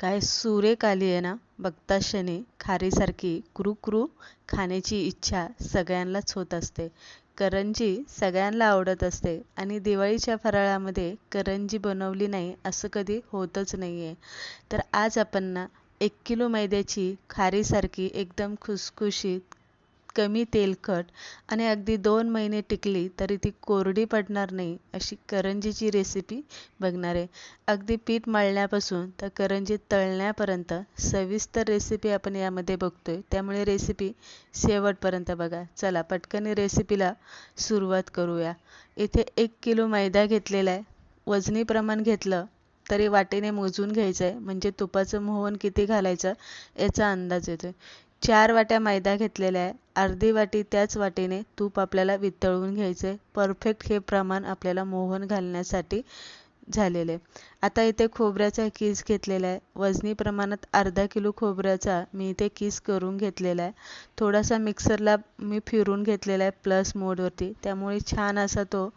काय सुरेख आली आहे ना? बघता क्षणी खारीसारखी क्रू खाण्याची इच्छा सगळ्यांनाच होत असते. करंजी सगळ्यांना आवडत असते आणि दिवाळीच्या फराळामध्ये करंजी बनवली नाही असं कधी होतच नाही आहे तर आज आपण ना एक किलो मैद्याची खारीसारखी एकदम खुसखुशीत कमी तेलकट आणि अगदी दोन महिने टिकली तरी ती कोरडी पडणार नाही अशी करंजीची रेसिपी बघणार आहे. अगदी पीठ मळण्यापासून तर करंजी तळण्यापर्यंत सविस्तर रेसिपी आपण यामध्ये बघतोय. त्यामुळे रेसिपी शेवटपर्यंत बघा. चला पटकन रेसिपीला सुरुवात करूया. इथे एक किलो मैदा घेतलेला आहे. वजनी प्रमाण घेतलं तरी वाटीने मोजून घ्यायचं आहे म्हणजे तुपाचं मोहन किती घालायचं याचा अंदाज येतो चार वाट्या मैदा घेतलेल्या आहे. अर्धी वाटी त्याच वाटीने तूप आपल्याला वितळवून घ्यायचं आहे परफेक्ट हे प्रमाण आपल्याला मोहन घालण्यासाठी झालेलं आहे. आता इथे खोबऱ्याचा किस घेतलेला आहे. वजनी प्रमाणात अर्धा किलो खोबऱ्याचा मी इथे किस करून घेतलेला आहे. थोडासा मिक्सरला मी फिरून घेतलेला आहे प्लस मोडवरती. त्यामुळे छान असा तो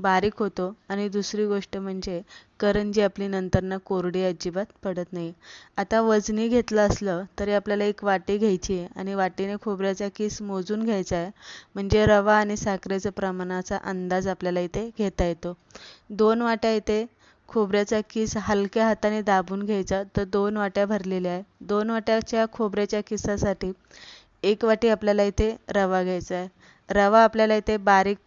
बारीक होतो. आणि दुसरी गोष्ट म्हणजे करंजी आपली नंतरनं कोरडी अजिबात पडत नाही. आता वजनी घेतलं असलं तरी आपल्याला एक वाटी घ्यायची आहे. आणि वाटीने खोबऱ्याचा किस मोजून घ्यायचा आहे. म्हणजे रवा आणि साखरेचं प्रमाणाचा अंदाज आपल्याला इथे घेता येतो. दोन वाट्या इथे खोबऱ्याचा किस हलक्या हाताने दाबून घ्यायचा. तर दोन वाट्या भरलेल्या आहे. दोन वाट्याच्या खोबऱ्याच्या किसासाठी एक वाटी आपल्याला इथे रवा घ्यायचा आहे. रवा आपल्याला इथे बारीक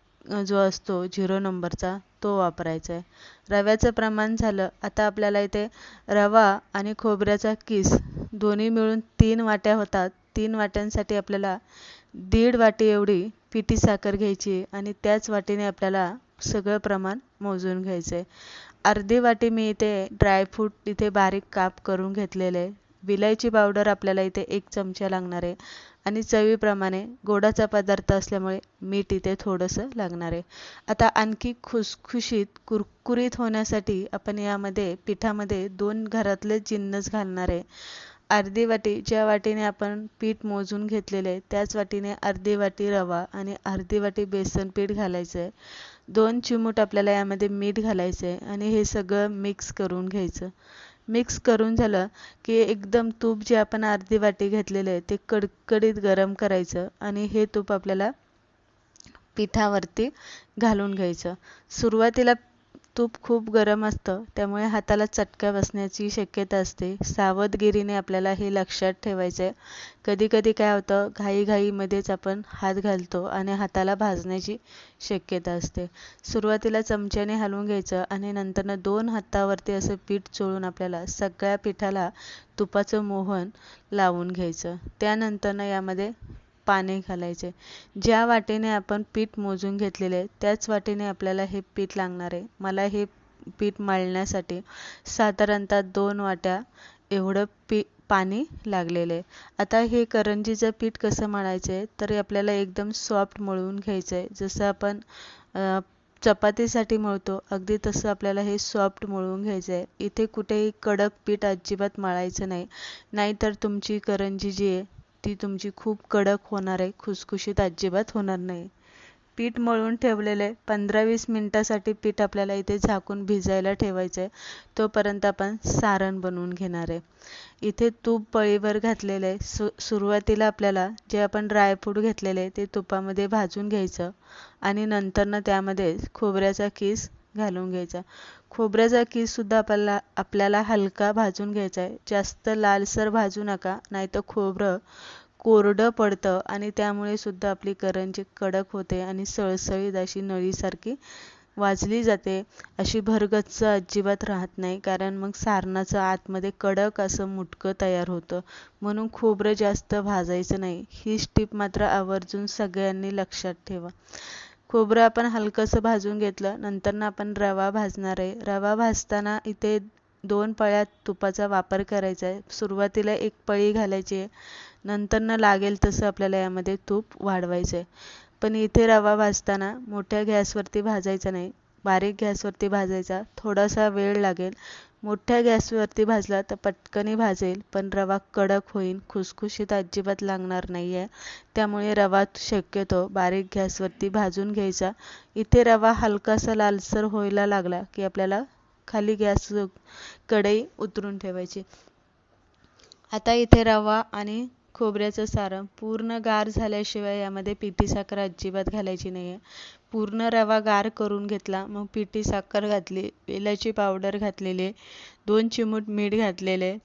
जो असतो झिरो नंबरचा तो वापरायचा आहे. रव्याचं प्रमाण झालं. आता आपल्याला इथे रवा आणि खोबऱ्याचा किस दोन्ही मिळून तीन वाट्या होतात. तीन वाट्यांसाठी आपल्याला दीड वाटी एवढी पिठी साखर घ्यायची आणि त्याच वाटीने आपल्याला सगळं प्रमाण मोजून घ्यायचं आहे. अर्धी वाटी मी इथे ड्रायफ्रूट इथे बारीक काप करून घेतलेले आहे. विलायची पावडर आपल्याला इथे एक चमचा लागणार आहे. आणि चवीप्रमाणे गोडाचा पदार्थ असल्यामुळे मीठ इथे थोडंसं लागणार आहे. आता आणखी खुसखुशीत कुरकुरीत होण्यासाठी आपण यामध्ये पिठामध्ये दोन घरातले जिन्नस घालणार आहे. अर्धी वाटी ज्या वाटीने आपण पीठ मोजून घेतलेले आहे त्याच वाटीने अर्धी वाटी रवा आणि अर्धी वाटी बेसन पीठ घालायचं आहे दोन चिमूट आपल्याला यामध्ये मीठ घालायचं आहे आणि हे सगळं मिक्स करून घ्यायचं. मिक्स करून झालं की एकदम तूप जे आपण अर्धी वाटी घेतलेलं आहे ते कडकडीत गरम करायचं आणि हे तूप आपल्याला पिठावरती घालून घ्यायचं. सुरुवातीला तूप खूप गरम असतं त्यामुळे हाताला चटका बसण्याची शक्यता असते. सावधगिरीने आपल्याला हे लक्षात ठेवायचं आहे कधी कधी काय होतं घाईघाईमध्येच आपण हात घालतो आणि हाताला भाजण्याची शक्यता असते. सुरुवातीला चमच्याने हलवून घ्यायचं आणि नंतरनं दोन हातावरती असं पीठ चोळून आपल्याला सगळ्या पिठाला तुपाचं मोहन लावून घ्यायचं. त्यानंतरनं यामध्ये पाणी घालायचे. ज्या वाटेने आपण पीठ मोजून घेतलेले आहे त्याच वाटेने आपल्याला हे पीठ लागणार आहे. मला हे पीठ मळण्यासाठी साधारणतः दोन वाट्या एवढं पी पाणी लागलेलं. आहे आता हे करंजीचं पीठ कसं मळायचं आहे तर आपल्याला एकदम सॉफ्ट मळून घ्यायचं आहे जसं आपण चपातीसाठी मळतो अगदी तसं आपल्याला हे सॉफ्ट मळून घ्यायचं आहे इथे कुठेही कडक पीठ अजिबात मळायचं नाही. नाहीतर तुमची करंजी जी आहे ती तुमची खूप कडक होणार आहे खुसखुशीत अजिबात होणार नाही. पीठ मळून ठेवलेलं आहे पंधरा वीस मिनटासाठी पीठ आपल्याला इथे झाकून भिजायला ठेवायचं आहे. तोपर्यंत आपण सारण बनवून घेणार आहे. इथे तूप पळीवर घातलेलं आहे. सु सुरुवातीला आपल्याला जे आपण ड्रायफ्रूट घेतलेले आहे ते तुपामध्ये भाजून घ्यायचं आणि नंतरनं त्यामध्ये खोबऱ्याचा किस घालून घ्यायचा. खोबऱ्याचा किससुद्धा आपल्याला आपल्याला हलका भाजून घ्यायचा आहे. जास्त लालसर भाजू नका नाहीतर खोबरं कोरडं पडतं आणि त्यामुळे सुद्धा आपली करंजी कडक होते आणि सळसळीत अशी नळीसारखी वाजली जाते. अशी भरगच्च अजिबात राहत नाही कारण मग सारणाचं आतमध्ये कडक असं मुटकं तयार होतं. म्हणून खोबरं जास्त भाजायचं नाही. ही स्टीप मात्र आवर्जून सगळ्यांनी लक्षात ठेवा. खोबरं आपण हलकंसं भाजून घेतलं नंतरनं आपण रवा भाजणार आहे. रवा भाजताना इथे दोन पळ्या तुपाचा वापर करायचा आहे. सुरुवातीला एक पळी घालायची आहे. नंतरनं लागेल तसं आपल्याला यामध्ये तूप वाढवायचं आहे. पण इथे रवा भाजताना मोठ्या गॅसवरती भाजायचा नाही. बारीक गॅसवरती भाजायचा. थोडासा वेळ लागेल. मोठ्या गॅसवरती भाजला तर पटकनही भाजेल पण रवा कडक होईल खुसखुशीत अजिबात लागणार नाही आहे त्यामुळे रवा शक्यतो बारीक गॅसवरती भाजून घ्यायचा. इथे रवा हलकासा लालसर व्हायला लागला की आपल्याला खाली गॅस कढई उतरून ठेवायची. आता इथे रवा आणि खोबऱ्याचं सारण पूर्ण गार झाल्याशिवाय यामध्ये पिठी साखर अजिबात घालायची नाही आहे पूर्ण रवा गार करून घेतला मग पिठी साखर घातली वेलाची पावडर घातलेली दोन चिमूट मीठ घातलेले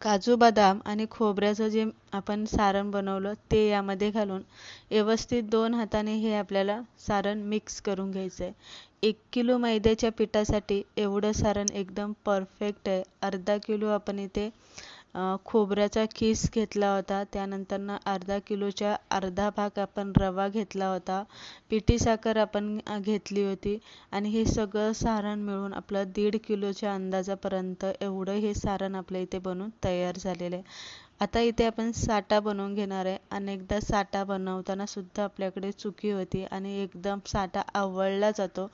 काजू बदाम आणि खोबऱ्याचं जे आपण सारण बनवलं ते यामध्ये घालून व्यवस्थित दोन हाताने हे आपल्याला सारण मिक्स करून घ्यायचं आहे एक किलो मैद्याच्या पिठासाठी एवढं सारण एकदम परफेक्ट आहे. अर्धा किलो आपण इथे खोबऱ्याचा किस घेतला होता. त्यानंतरनं अर्धा किलोच्या अर्धा भाग आपण रवा घेतला होता. पिठी साखर आपण घेतली होती. आणि हे सगळं सारण मिळून आपलं दीड किलोच्या अंदाजापर्यंत एवढं हे सारण आपल्या इथे बनून तयार झालेलं आहे. आता इथे आपण साठा बनवून घेणार आहे. अनेकदा साठा बनवताना सुद्धा आपल्याकडे चुकी होती आणि एकदम साठा आवळला जातो.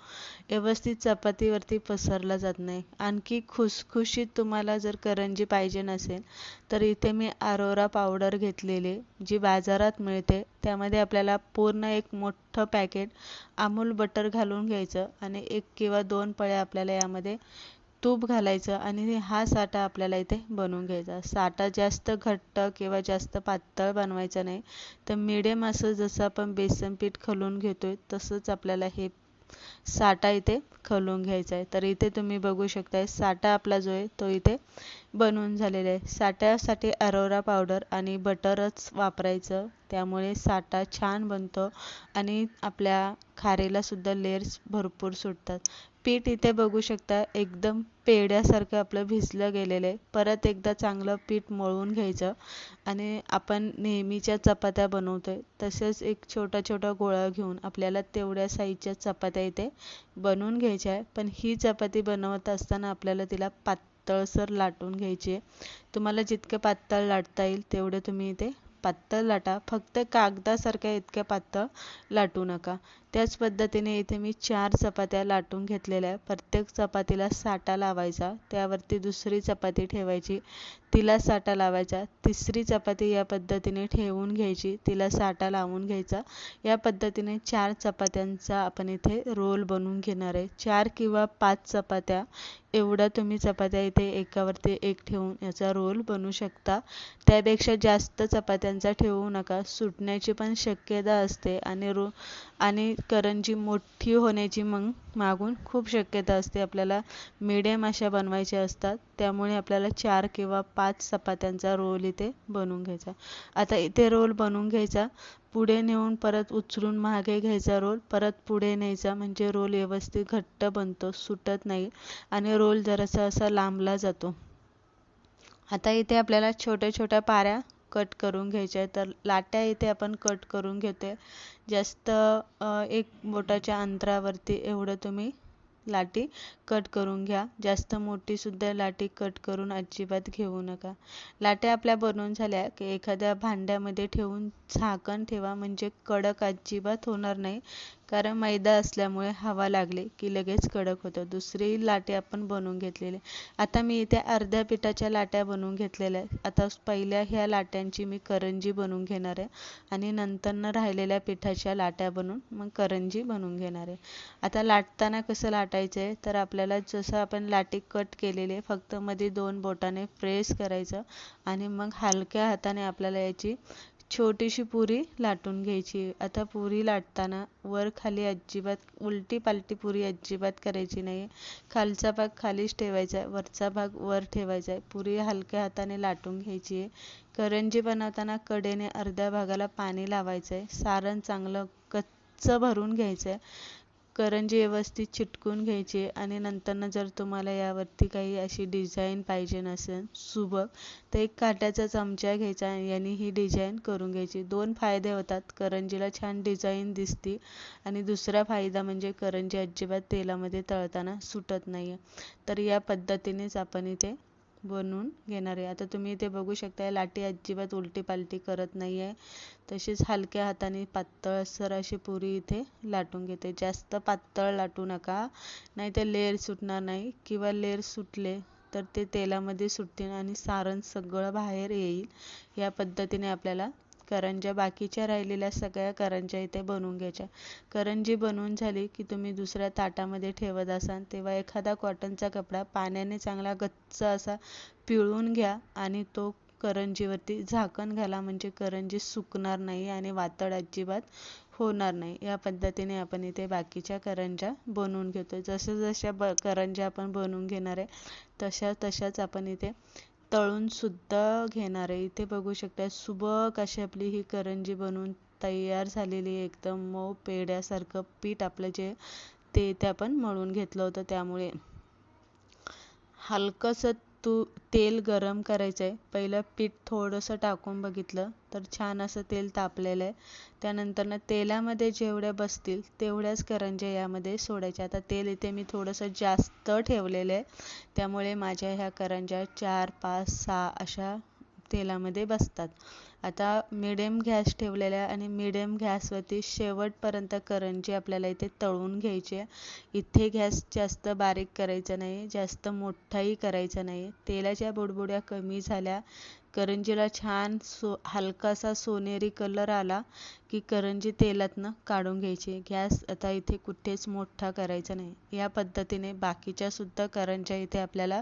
व्यवस्थित चपातीवरती पसरला जात नाही. आणखी खुसखुशीत तुम्हाला जर करंजी पाहिजे नसेल तर इथे मी आरोरा पावडर घेतलेली जी बाजारात मिळते. त्यामध्ये आपल्याला पूर्ण एक मोठं पॅकेट अमूल बटर घालून घ्यायचं आणि एक किंवा दोन पळ्या आपल्याला यामध्ये तूप घालायचं आणि हा साठा आपल्याला इथे बनवून घ्यायचा. साठा जास्त घट्ट किंवा जास्त पातळ बनवायचा नाही. तर मिडियम असं जसं आपण बेसन पीठ खलून घेतोय तसंच आपल्याला हे साठा इथे खलून घ्यायचा आहे. तर इथे तुम्ही बघू शकताय साठा आपला जो आहे तो इथे बनवून झालेला आहे. साठ्यासाठी अरोरा पावडर आणि बटरच वापरायचं. त्यामुळे साठा छान बनतो आणि आपल्या खारेला सुद्धा लेअर्स भरपूर सुटतात. पीठ इथे बघू शकता एकदम पेड्यासारखं आपलं भिजलं गेलेलं आहे. परत एकदा चांगलं पीठ मळून घ्यायचं आणि आपण नेहमीच्या चपात्या बनवतो आहे तसेच एक छोटा छोटा गोळा घेऊन आपल्याला तेवढ्या साईजच्या चपात्या इथे बनवून घ्यायच्या आहे. पण ही चपाती बनवत असताना आपल्याला तिला पातळसर लाटून घ्यायची आहे. तुम्हाला जितकं पातळ लाटता येईल तेवढं तुम्ही इथे पातळ लाटा. फक्त कागदासारख्या इतक्या पातळ लाटू नका. त्याच पद्धतीने इथे मी चार चपात्या लाटून घेतलेल्या प्रत्येक चपातीला साठा लावायचा. त्यावरती दुसरी चपाती ठेवायची. तिला साठा लावायचा. तिसरी चपाती या पद्धतीने ठेवून घ्यायची. तिला साठा लावून घ्यायचा. या पद्धतीने चार चपात्यांचा आपण इथे रोल बनवून घेणार आहे. चार किंवा पाच चपात्या एवढ्या तुम्ही चपात्या इथे एकावरती एक ठेवून याचा रोल बनवू शकता. त्यापेक्षा जास्त चपात्यांचा ठेवू नका. सुटण्याची पण शक्यता असते आणि रो आणि करंजी मोठी होण्याची मग मागून खूप शक्यता असते. आपल्याला मिडियम अशा बनवायच्या असतात. त्यामुळे आपल्याला चार किंवा पाच चपात्यांचा रोल इथे बनवून घ्यायचा. आता इथे रोल बनवून घ्यायचा. पुढे नेऊन परत उचलून मागे घ्यायचा रोल परत पुढे न्यायचा. म्हणजे रोल व्यवस्थित घट्ट बनतो सुटत नाही. आणि रोल जरासा असा लांबला जातो. आता इथे आपल्याला छोट्या छोट्या पाऱ्या कट करून घ्यायच्या आहे तर लाट्या इथे आपण कट करून घेतोय. जास्त एक बोटाच्या अंतरावरती एवढं तुम्ही लाटी कट करून घ्या. जास्त मोठीसुद्धा लाटी कट करून अजिबात घेऊ नका. लाट्या आपल्या बनवून झाल्या. की एखाद्या भांड्यामध्ये ठेवून झाकण ठेवा. म्हणजे कडक अजिबात होणार नाही. कारण मैदा असल्यामुळे हवा लागली की लगेच कडक होतं. दुसरी लाटे आपण बनवून घेतलेली. आता मी इथे अर्ध्या पिठाच्या लाट्या बनवून घेतलेल्या आहेत. आता पहिल्या ह्या लाट्यांची मी करंजी बनवून घेणार आहे आणि नंतरनं राहिलेल्या पिठाच्या लाट्या बनवून मग करंजी बनवून घेणार आहे. आता लाटताना कसं लाटायचं आहे? तर आपल्याला जसं आपण लाटी कट केलेले फक्त मध्ये दोन बोटाने प्रेस करायचं आणि मग हलक्या हाताने आपल्याला याची छोटीशी पुरी लाटून घ्यायची. आता पुरी लाटताना वर खाली अजिबात उलटी पालटी पुरी अजिबात करायची नाही. खालचा भाग खालीच ठेवायचा आहे वरचा भाग वर ठेवायचा. आहे पुरी हलक्या हाताने लाटून घ्यायची. आहे करंजी बनवताना कडेने अर्ध्या भागाला पाणी लावायचं आहे सारण चांगलं कच्चं भरून घ्यायचं आहे करंजी व्यवस्थित चिटकून घ्यायची आणि नंतरनं जर तुम्हाला यावरती काही अशी डिझाईन पाहिजे नसेल सुबक तर एक काट्याचा चमचा घ्यायचा आणि याने ही डिझाईन करून घ्यायची. दोन फायदे होतात. करंजीला छान डिझाईन दिसते आणि दुसरा फायदा म्हणजे करंजी अजिबात तेलामध्ये तळताना सुटत नाही आहे तर या पद्धतीनेच आपण इथे बनवून घेणार आहे. आता तुम्ही इथे बघू शकता लाटी अजिबात उलटीपालटी करत नाही आहे तशीच हलक्या हाताने पातळसर अशी पुरी इथे लाटून घेते. जास्त पातळ लाटू नका. नाही तर लेअर सुटणार नाही. किंवा लेअर सुटले तर ते तेलामध्ये सुटतील आणि सारण सगळं बाहेर येईल. या पद्धतीने आपल्याला करंज्या बाकीच्या राहिलेल्या सगळ्या करंज्या इथे बनवून घ्यायच्या. करंजी बनवून झाली की तुम्ही दुसऱ्या ताटामध्ये ठेवत असाल तेव्हा एखादा कॉटनचा कपडा पाण्याने चांगला गच्च असा पिळून घ्या आणि तो करंजीवरती झाकण घाला म्हणजे करंजी सुकणार नाही आणि वातड अजिबात होणार नाही. या पद्धतीने आपण इथे बाकीच्या करंज्या बनवून घेतो जसं जशा ब करंज्या आपण बनवून घेणार आहे तशा तशाच आपण इथे तळून सुद्धा घेणार आहे. इथे बघू शकता सुबक अशी आपली ही करंजी बनवून तयार झालेली एकदम मऊ पेड्यासारखं पीठ आपलं जे ते ते आपण मळून घेतलं होतं त्यामुळे. हलकंसं तू तेल गरम करायचं आहे पहिलं पीठ थोडंसं टाकून बघितलं तर छान असं तेल तापलेलं आहे. त्यानंतर ना तेलामध्ये जेवढ्या बसतील तेवढ्याच करंज्या यामध्ये सोडायच्या आता तेल इथे मी थोडंसं जास्त ठेवलेलं आहे. त्यामुळे माझ्या ह्या करंज्या चार पाच सहा अशा तेलामध्ये बसतात. आता मिडियम गॅस ठेवलेला आहे आणि मिडियम गॅसवरती शेवटपर्यंत करंजी आपल्याला इथे तळून घ्यायची आहे इथे गॅस जास्त बारीक करायचा नाही जास्त मोठाही करायचा नाही. तेलाच्या बुडबुड्या कमी झाल्या करंजीला छान सो हलकासा सोनेरी कलर आला की करंजी तेलातनं काढून घ्यायची. गॅस आता इथे कुठेच मोठा करायचा नाही. या पद्धतीने बाकीच्या सुद्धा करंज्या इथे आपल्याला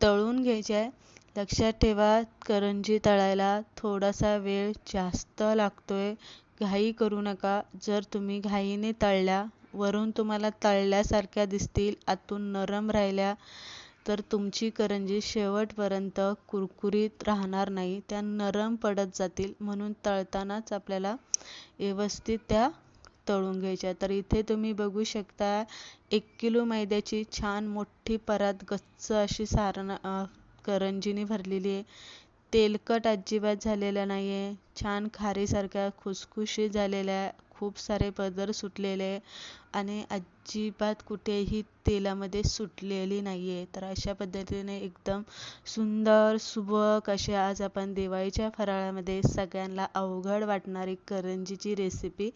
तळून घ्यायच्या आहे. लक्षात ठेवा करंजी तळायला थोडासा वेळ जास्त लागतोय. घाई करू नका. जर तुम्ही घाईने तळल्या वरून तुम्हाला तळल्यासारख्या दिसतील आतून नरम राहिल्या तर तुमची करंजी शेवटपर्यंत कुरकुरीत राहणार नाही. त्या नरम पडत जातील. म्हणून तळतानाच आपल्याला व्यवस्थित त्या तळून घ्यायच्या. तर इथे तुम्ही बघू शकता एक किलो मैद्याची छान मोठी परात गच्च अशी सारण करंजीने भरलेली आहे. तेलकट अजिबात झालेलं नाही आहे छान खारीसारख्या खुसखुशीत झालेल्या खूप सारे पदर सुटलेले आणि अजिबात कुठेही तेलामध्ये सुटलेली नाही आहे तर अशा पद्धतीने एकदम सुंदर सुबक असे आज आपण दिवाळीच्या फराळामध्ये सगळ्यांना अवघड वाटणारी करंजीची रेसिपी